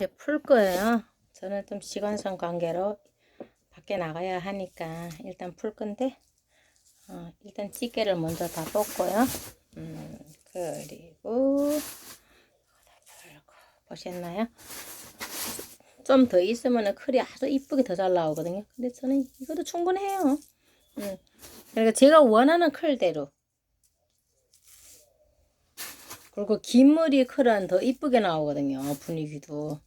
이제 풀 거예요. 저는 좀 시간상 관계로 밖에 나가야 하니까 일단 풀 건데 어, 일단 찌개를 먼저 다 볶고요. 음, 그리고 보셨나요? 좀 더 있으면 클이 아주 이쁘게 더 잘 나오거든요. 근데 저는 이것도 충분해요. 음. 그러니까 제가 원하는 클대로 그리고 긴 머리 클은 더 이쁘게 나오거든요. 분위기도.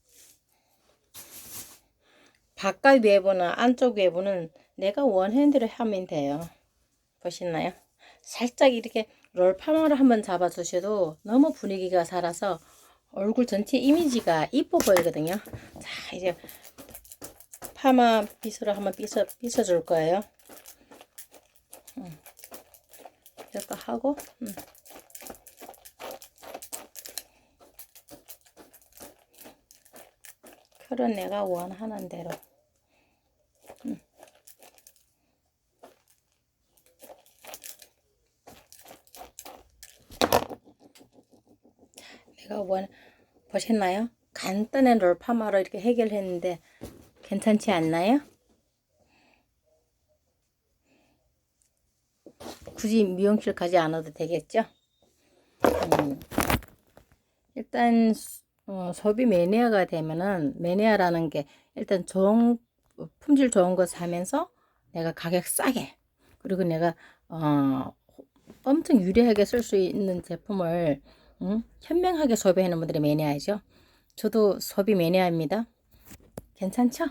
바깥 외부나 안쪽 외부는 내가 대로 하면 돼요. 보시나요? 살짝 이렇게 롤 파마를 한번 잡아주셔도 너무 분위기가 살아서 얼굴 전체 이미지가 이뻐 보이거든요. 자, 이제 파마 빗으로 한번 빗어, 빗어줄 거예요. 음. 이렇게 하고, 음. 컬은 내가 원하는 대로. 내가 원 보셨나요? 간단한 롤 파마로 이렇게 해결했는데 괜찮지 않나요? 굳이 미용실 가지 않아도 되겠죠? 음, 일단 어, 소비 매니아가 되면은 매니아라는 게 일단 좋은 품질 좋은 거 사면서 내가 가격 싸게 그리고 내가 어, 엄청 유리하게 쓸 수 있는 제품을 음, 현명하게 소비하는 분들이 매니아이죠. 저도 소비 매니아입니다. 괜찮죠?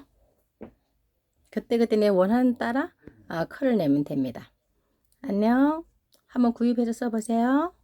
그때그때 내 원하는 따라 아, 컬을 내면 됩니다. 안녕. 한번 구입해서 써보세요.